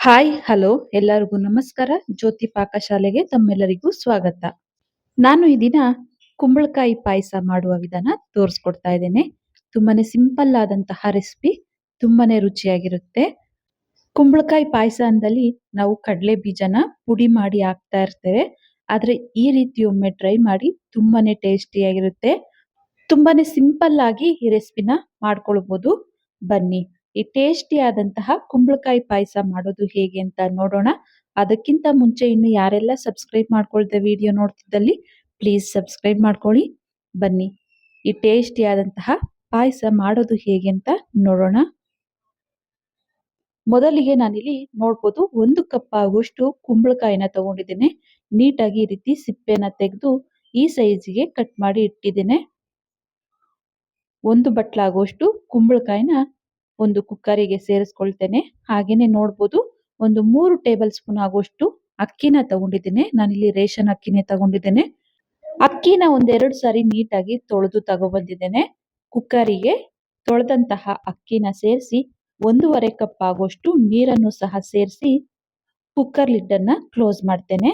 Hi, hello, ಎಲ್ಲರಿಗೂ ನಮಸ್ಕಾರ. ಜ್ಯೋತಿ ಪಾಕಶಾಲೆಗೆ ತಮ್ಮೆಲ್ಲರಿಗೂ ಸ್ವಾಗತ. ನಾನು ಈ ದಿನ ಕುಂಬಳಕಾಯಿ ಪಾಯಸ ಮಾಡುವ ವಿಧಾನ ತೋರಿಸ್ಕೊಡ್ತಾ ಇದ್ದೇನೆ. ತುಂಬಾನೇ ಸಿಂಪಲ್ ಆದಂತಹ ರೆಸಿಪಿ, ತುಂಬಾನೇ ರುಚಿಯಾಗಿರುತ್ತೆ. ಕುಂಬಳಕಾಯಿ ಪಾಯಸ ಅಂದಲ್ಲಿ ನಾವು ಕಡಲೆ ಬೀಜನ ಪುಡಿ ಮಾಡಿ ಹಾಕ್ತಾ ಇರ್ತೇವೆ. ಆದರೆ ಈ ರೀತಿ ಒಮ್ಮೆ ಟ್ರೈ ಮಾಡಿ ತುಂಬಾನೇ ಟೇಸ್ಟಿಯಾಗಿರುತ್ತೆ. ತುಂಬಾನೇ ಸಿಂಪಲ್ ಆಗಿ ಈ ರೆಸಿಪಿನ ಮಾಡ್ಕೊಳ್ಬೋದು. ಬನ್ನಿ. ಈ ಟೇಸ್ಟಿ ಆದಂತಹ ಕುಂಬಳಕಾಯಿ ಪಾಯಸ ಮಾಡೋದು ಹೇಗೆ ಅಂತ ನೋಡೋಣ. ಅದಕ್ಕಿಂತ ಮುಂಚೆ ಇನ್ನು ಯಾರೆಲ್ಲ ಸಬ್ಸ್ಕ್ರೈಬ್ ಮಾಡ್ಕೊಳ್ದೆ ವಿಡಿಯೋ ನೋಡ್ತಿದ್ದಲ್ಲಿ ಪ್ಲೀಸ್ ಸಬ್ಸ್ಕ್ರೈಬ್ ಮಾಡ್ಕೊಳ್ಳಿ. ಬನ್ನಿ, ಈ ಟೇಸ್ಟಿ ಆದಂತಹ ಪಾಯಸ ಮಾಡೋದು ಹೇಗೆ ಅಂತ ನೋಡೋಣ. ಮೊದಲಿಗೆ ನಾನಿಲ್ಲಿ ನೋಡ್ಬೋದು ಒಂದು ಕಪ್ ಆಗುವಷ್ಟು ಕುಂಬಳಕಾಯಿನ ತಗೊಂಡಿದ್ದೇನೆ. ನೀಟಾಗಿ ಈ ರೀತಿ ಸಿಪ್ಪೆನ ತೆಗೆದು ಈ ಸೈಜ್ಗೆ ಕಟ್ ಮಾಡಿ ಇಟ್ಟಿದ್ದೇನೆ. ಒಂದು ಬಟ್ಲಾಗುವಷ್ಟು ಕುಂಬಳಕಾಯಿನ ಒಂದು ಕುಕ್ಕರಿಗೆ ಸೇರಿಸ್ಕೊಳ್ತೇನೆ. ಹಾಗೇನೆ ನೋಡ್ಬೋದು, ಒಂದು ಮೂರು ಟೇಬಲ್ ಸ್ಪೂನ್ ಆಗುವಷ್ಟು ಅಕ್ಕಿನ ತಗೊಂಡಿದ್ದೇನೆ. ನಾನಿಲ್ಲಿ ರೇಷನ್ ಅಕ್ಕಿನೇ ತಗೊಂಡಿದ್ದೇನೆ. ಅಕ್ಕಿನ ಒಂದೆರಡು ಸಾರಿ ನೀಟಾಗಿ ತೊಳೆದು ತಗೊಬಂದಿದ್ದೇನೆ ಕುಕ್ಕರಿಗೆ ತೊಳೆದಂತಹ ಅಕ್ಕಿನ ಸೇರಿಸಿ, ಒಂದೂವರೆ ಕಪ್ ಆಗುವಷ್ಟು ನೀರನ್ನು ಸಹ ಸೇರಿಸಿ ಕುಕ್ಕರ್ ಲಿಡ್ಡನ್ನು ಕ್ಲೋಸ್ ಮಾಡ್ತೇನೆ.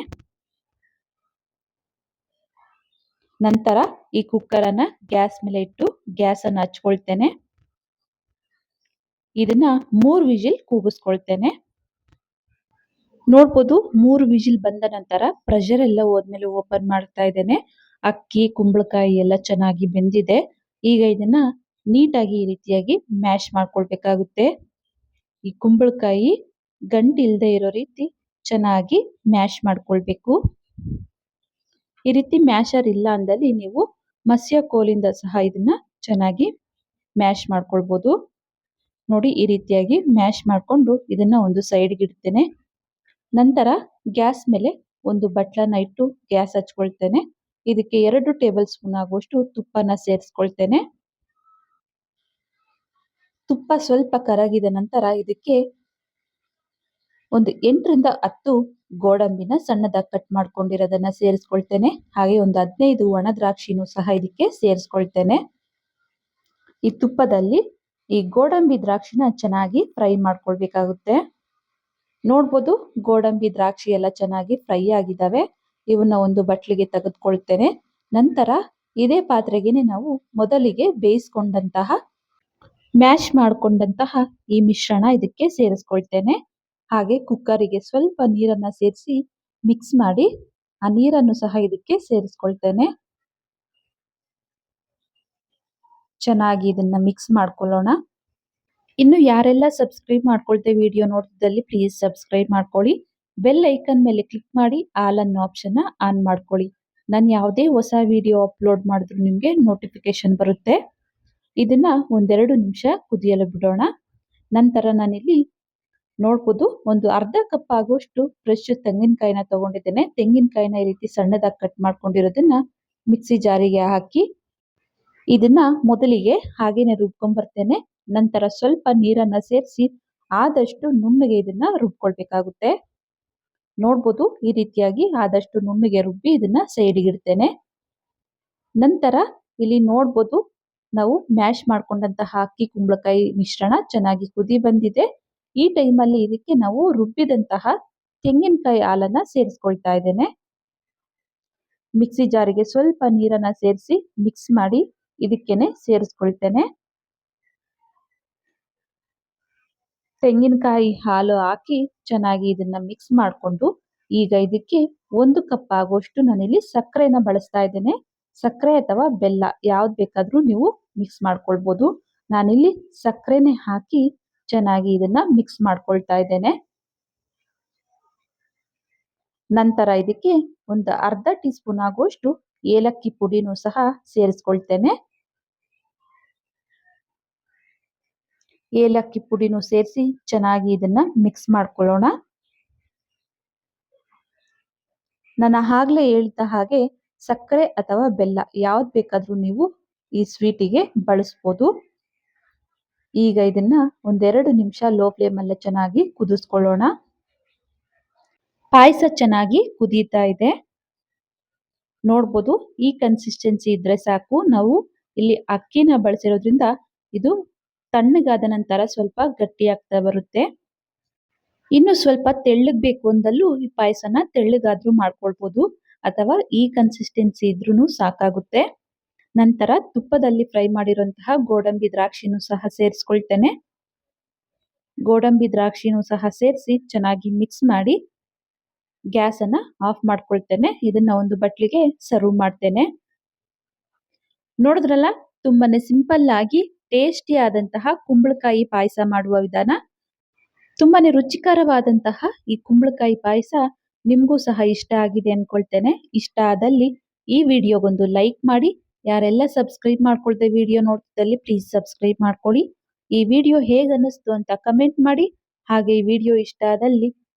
ನಂತರ ಈ ಕುಕ್ಕರ್ ಅನ್ನ ಗ್ಯಾಸ್ ಮೇಲೆ ಇಟ್ಟು ಗ್ಯಾಸ್ ಅನ್ನ ಹಚ್ಕೊಳ್ತೇನೆ. ಇದನ್ನ ಮೂರು ವಿಜಿಲ್ ಕೂಗಿಸ್ಕೊಳ್ತೇನೆ. ನೋಡ್ಬೋದು ಮೂರು ವಿಜಿಲ್ ಬಂದ ನಂತರ ಪ್ರೆಷರ್ ಎಲ್ಲ ಹೋದ್ಮೇಲೆ ಓಪನ್ ಮಾಡ್ತಾ ಇದ್ದೇನೆ. ಅಕ್ಕಿ, ಕುಂಬಳಕಾಯಿ ಎಲ್ಲ ಚೆನ್ನಾಗಿ ಬೆಂದಿದೆ. ಈಗ ಇದನ್ನ ನೀಟಾಗಿ ಈ ರೀತಿಯಾಗಿ ಮ್ಯಾಶ್ ಮಾಡ್ಕೊಳ್ಬೇಕಾಗುತ್ತೆ. ಈ ಕುಂಬಳಕಾಯಿ ಗಂಟು ಇರೋ ರೀತಿ ಚೆನ್ನಾಗಿ ಮ್ಯಾಶ್ ಮಾಡ್ಕೊಳ್ಬೇಕು. ಈ ರೀತಿ ಮ್ಯಾಶರ್ ಇಲ್ಲ ಅಂದಲ್ಲಿ ನೀವು ಮಸ್ಯ ಕೋಲಿಂದ ಸಹ ಇದನ್ನ ಚೆನ್ನಾಗಿ ಮ್ಯಾಶ್ ಮಾಡ್ಕೊಳ್ಬಹುದು ನೋಡಿ ಈ ರೀತಿಯಾಗಿ ಮ್ಯಾಶ್ ಮಾಡಿಕೊಂಡು ಇದನ್ನ ಒಂದು ಸೈಡ್ಗೆ ಇಡ್ತೇನೆ. ನಂತರ ಗ್ಯಾಸ್ ಮೇಲೆ ಒಂದು ಬಟ್ಲನ್ನ ಇಟ್ಟು ಗ್ಯಾಸ್ ಹಚ್ಕೊಳ್ತೇನೆ. ಇದಕ್ಕೆ ಎರಡು ಟೇಬಲ್ ಸ್ಪೂನ್ ಆಗುವಷ್ಟು ತುಪ್ಪನ ಸೇರಿಸ್ಕೊಳ್ತೇನೆ. ತುಪ್ಪ ಸ್ವಲ್ಪ ಕರಗಿದ ನಂತರ ಇದಕ್ಕೆ ಒಂದು ಎಂಟರಿಂದ ಹತ್ತು ಗೋಡಂಬಿನ ಸಣ್ಣದಾಗಿ ಕಟ್ ಮಾಡ್ಕೊಂಡಿರೋದನ್ನ ಸೇರಿಸ್ಕೊಳ್ತೇನೆ. ಹಾಗೆ ಒಂದು ಹದಿನೈದು ಒಣ ದ್ರಾಕ್ಷಿನೂ ಸಹ ಇದಕ್ಕೆ ಸೇರಿಸ್ಕೊಳ್ತೇನೆ. ಈ ತುಪ್ಪದಲ್ಲಿ ಈ ಗೋಡಂಬಿ ದ್ರಾಕ್ಷಿನ ಚೆನ್ನಾಗಿ ಫ್ರೈ ಮಾಡ್ಕೊಳ್ಬೇಕಾಗುತ್ತೆ. ನೋಡ್ಬೋದು ಗೋಡಂಬಿ ದ್ರಾಕ್ಷಿ ಎಲ್ಲ ಚೆನ್ನಾಗಿ ಫ್ರೈ ಆಗಿದ್ದಾವೆ. ಇವನ್ನ ಒಂದು ಬಟ್ಲಿಗೆ ತೆಗೆದುಕೊಳ್ತೇನೆ. ನಂತರ ಇದೇ ಪಾತ್ರೆಗೆನೆ ನಾವು ಮೊದಲಿಗೆ ಬೇಯಿಸ್ಕೊಂಡಂತಹ, ಮ್ಯಾಶ್ ಮಾಡಿಕೊಂಡಂತಹ ಈ ಮಿಶ್ರಣ ಇದಕ್ಕೆ ಸೇರಿಸ್ಕೊಳ್ತೇನೆ. ಹಾಗೆ ಕುಕ್ಕರಿಗೆ ಸ್ವಲ್ಪ ನೀರನ್ನ ಸೇರಿಸಿ ಮಿಕ್ಸ್ ಮಾಡಿ ಆ ನೀರನ್ನು ಸಹ ಇದಕ್ಕೆ ಸೇರಿಸ್ಕೊಳ್ತೇನೆ. ಚೆನ್ನಾಗಿ ಇದನ್ನ ಮಿಕ್ಸ್ ಮಾಡ್ಕೊಳ್ಳೋಣ. ಇನ್ನು ಯಾರೆಲ್ಲ ಸಬ್ಸ್ಕ್ರೈಬ್ ಮಾಡ್ಕೊಳ್ತೆ ವಿಡಿಯೋ ನೋಡ್ತಿದ್ದಲ್ಲಿ ಪ್ಲೀಸ್ ಸಬ್ಸ್ಕ್ರೈಬ್ ಮಾಡ್ಕೊಳ್ಳಿ. ಬೆಲ್ ಐಕನ್ ಮೇಲೆ ಕ್ಲಿಕ್ ಮಾಡಿ ಆಲ್ ಅನ್ನೋ ಆಪ್ಷನ್ ಆನ್ ಮಾಡ್ಕೊಳ್ಳಿ. ನಾನು ಯಾವುದೇ ಹೊಸ ವಿಡಿಯೋ ಅಪ್ಲೋಡ್ ಮಾಡಿದ್ರು ನಿಮಗೆ ನೋಟಿಫಿಕೇಶನ್ ಬರುತ್ತೆ. ಇದನ್ನ ಒಂದೆರಡು ನಿಮಿಷ ಕುದಿಯಲು ಬಿಡೋಣ. ನಂತರ ನಾನಿಲ್ಲಿ ನೋಡ್ಬೋದು ಒಂದು ಅರ್ಧ ಕಪ್ ಆಗುವಷ್ಟು ಫ್ರೆಶ್ ತೆಂಗಿನಕಾಯಿನ ತಗೊಂಡಿದ್ದೇನೆ. ತೆಂಗಿನಕಾಯಿನ ಈ ರೀತಿ ಸಣ್ಣದಾಗಿ ಕಟ್ ಮಾಡ್ಕೊಂಡಿರೋದನ್ನ ಮಿಕ್ಸಿ ಜಾರಿಗೆ ಹಾಕಿ ಇದನ್ನ ಮೊದಲಿಗೆ ಹಾಗೇನೆ ರುಬ್ಕೊಂಡ್ ಬರ್ತೇನೆ ನಂತರ ಸ್ವಲ್ಪ ನೀರನ್ನ ಸೇರಿಸಿ ಆದಷ್ಟು ನುಣ್ಣಗೆ ಇದನ್ನ ರುಬ್ಕೊಳ್ಬೇಕಾಗುತ್ತೆ. ನೋಡ್ಬೋದು ಈ ರೀತಿಯಾಗಿ ಆದಷ್ಟು ನುಣ್ಣಗೆ ರುಬ್ಬಿ ಇದನ್ನ ಸೈಡಿಗಿಡ್ತೇನೆ. ನಂತರ ಇಲ್ಲಿ ನೋಡ್ಬೋದು ನಾವು ಮ್ಯಾಶ್ ಮಾಡ್ಕೊಂಡಂತಹ ಅಕ್ಕಿ ಕುಂಬಳಕಾಯಿ ಮಿಶ್ರಣ ಚೆನ್ನಾಗಿ ಕುದಿ ಬಂದಿದೆ. ಈ ಟೈಮಲ್ಲಿ ಇದಕ್ಕೆ ನಾವು ರುಬ್ಬಿದಂತಹ ತೆಂಗಿನಕಾಯಿ ಹಾಲನ್ನ ಸೇರಿಸ್ಕೊಳ್ತಾ ಇದ್ದೇನೆ. ಮಿಕ್ಸಿ ಜಾರಿಗೆ ಸ್ವಲ್ಪ ನೀರನ್ನ ಸೇರಿಸಿ ಮಿಕ್ಸ್ ಮಾಡಿ ಇದಕ್ಕೇನೆ ಸೇರಿಸ್ಕೊಳ್ತೇನೆ. ತೆಂಗಿನಕಾಯಿ ಹಾಲು ಹಾಕಿ ಚೆನ್ನಾಗಿ ಇದನ್ನ ಮಿಕ್ಸ್ ಮಾಡಿಕೊಂಡು ಈಗ ಇದಕ್ಕೆ ಒಂದು ಕಪ್ ಆಗುವಷ್ಟು ನಾನಿಲ್ಲಿ ಸಕ್ಕರೆನ ಬಳಸ್ತಾ ಇದ್ದೇನೆ. ಸಕ್ಕರೆ ಅಥವಾ ಬೆಲ್ಲ ಯಾವ್ದು ಬೇಕಾದರೂ ನೀವು ಮಿಕ್ಸ್ ಮಾಡ್ಕೊಳ್ಬೋದು. ನಾನಿಲ್ಲಿ ಸಕ್ಕರೆನೆ ಹಾಕಿ ಚೆನ್ನಾಗಿ ಇದನ್ನ ಮಿಕ್ಸ್ ಮಾಡ್ಕೊಳ್ತಾ ಇದ್ದೇನೆ. ನಂತರ ಇದಕ್ಕೆ ಒಂದು ಅರ್ಧ ಟೀ ಸ್ಪೂನ್ ಆಗುವಷ್ಟು ಏಲಕ್ಕಿ ಪುಡಿನೂ ಸಹ ಸೇರಿಸ್ಕೊಳ್ತೇನೆ. ಏಲಕ್ಕಿ ಪುಡಿನೂ ಸೇರಿಸಿ ಚೆನ್ನಾಗಿ ಇದನ್ನ ಮಿಕ್ಸ್ ಮಾಡ್ಕೊಳ್ಳೋಣ. ನಾನು ಆಗ್ಲೇ ಹೇಳಿದ ಹಾಗೆ ಸಕ್ಕರೆ ಅಥವಾ ಬೆಲ್ಲ ಯಾವ್ದು ಬೇಕಾದ್ರೂ ನೀವು ಈ ಸ್ವೀಟಿಗೆ ಬಳಸ್ಬೋದು. ಈಗ ಇದನ್ನ ಒಂದೆರಡು ನಿಮಿಷ ಲೋ ಫ್ಲೇಮ್ ಅಲ್ಲೇ ಚೆನ್ನಾಗಿ ಕುದಿಸ್ಕೊಳ್ಳೋಣ. ಪಾಯಸ ಚೆನ್ನಾಗಿ ಕುದೀತಾ ಇದೆ. ನೋಡ್ಬೋದು. ಈ ಕನ್ಸಿಸ್ಟೆನ್ಸಿ ಇದ್ರೆ ಸಾಕು. ನಾವು ಇಲ್ಲಿ ಅಕ್ಕಿನ ಬಳಸಿರೋದ್ರಿಂದ ಇದು ತಣ್ಣಗಾದ ನಂತರ ಸ್ವಲ್ಪ ಗಟ್ಟಿ ಆಗ್ತಾ ಬರುತ್ತೆ. ಇನ್ನು ಸ್ವಲ್ಪ ತೆಳ್ಳಗ್ ಬೇಕು ಅಂದಲ್ಲೂ ಈ ಪಾಯಸನ ತೆಳ್ಳಗಾದ್ರೂ ಮಾಡ್ಕೊಳ್ಬೋದು. ಅಥವಾ ಈ ಕನ್ಸಿಸ್ಟೆನ್ಸಿ ಇದ್ರೂ ಸಾಕಾಗುತ್ತೆ. ನಂತರ ತುಪ್ಪದಲ್ಲಿ ಫ್ರೈ ಮಾಡಿರುವಂತಹ ಗೋಡಂಬಿ ದ್ರಾಕ್ಷಿನೂ ಸಹ ಸೇರಿಸ್ಕೊಳ್ತೇನೆ. ಗೋಡಂಬಿ ದ್ರಾಕ್ಷಿನೂ ಸಹ ಸೇರಿಸಿ ಚೆನ್ನಾಗಿ ಮಿಕ್ಸ್ ಮಾಡಿ ಗ್ಯಾಸ್ ಅನ್ನ ಆಫ್ ಮಾಡ್ಕೊಳ್ತೇನೆ. ಇದನ್ನ ಒಂದು ಬಟ್ಲಿಗೆ ಸರ್ವ್ ಮಾಡ್ತೇನೆ. ನೋಡಿದ್ರಲ್ಲ, ತುಂಬಾನೇ ಸಿಂಪಲ್ ಆಗಿ ಟೇಸ್ಟಿ ಆದಂತಹ ಕುಂಬಳಕಾಯಿ ಪಾಯಸ ಮಾಡುವ ವಿಧಾನ. ತುಂಬಾನೇ ರುಚಿಕರವಾದಂತಹ ಈ ಕುಂಬಳಕಾಯಿ ಪಾಯಸ ನಿಮಗೂ ಸಹ ಇಷ್ಟ ಆಗಿದೆ ಅನ್ಕೊಳ್ತೇನೆ. ಇಷ್ಟ ಆದಲ್ಲಿ ಈ ವಿಡಿಯೋಗೊಂದು ಲೈಕ್ ಮಾಡಿ. ಯಾರೆಲ್ಲ ಸಬ್ಸ್ಕ್ರೈಬ್ ಮಾಡ್ಕೊಳ್ತೇವೆ ವಿಡಿಯೋ ನೋಡ್ತಿದ್ದಲ್ಲಿ ಪ್ಲೀಸ್ ಸಬ್ಸ್ಕ್ರೈಬ್ ಮಾಡ್ಕೊಳ್ಳಿ. ಈ ವಿಡಿಯೋ ಹೇಗೆ ಅನ್ನಿಸ್ತು ಅಂತ ಕಮೆಂಟ್ ಮಾಡಿ. ಹಾಗೆ ಈ ವಿಡಿಯೋ ಇಷ್ಟ ಆದಲ್ಲಿ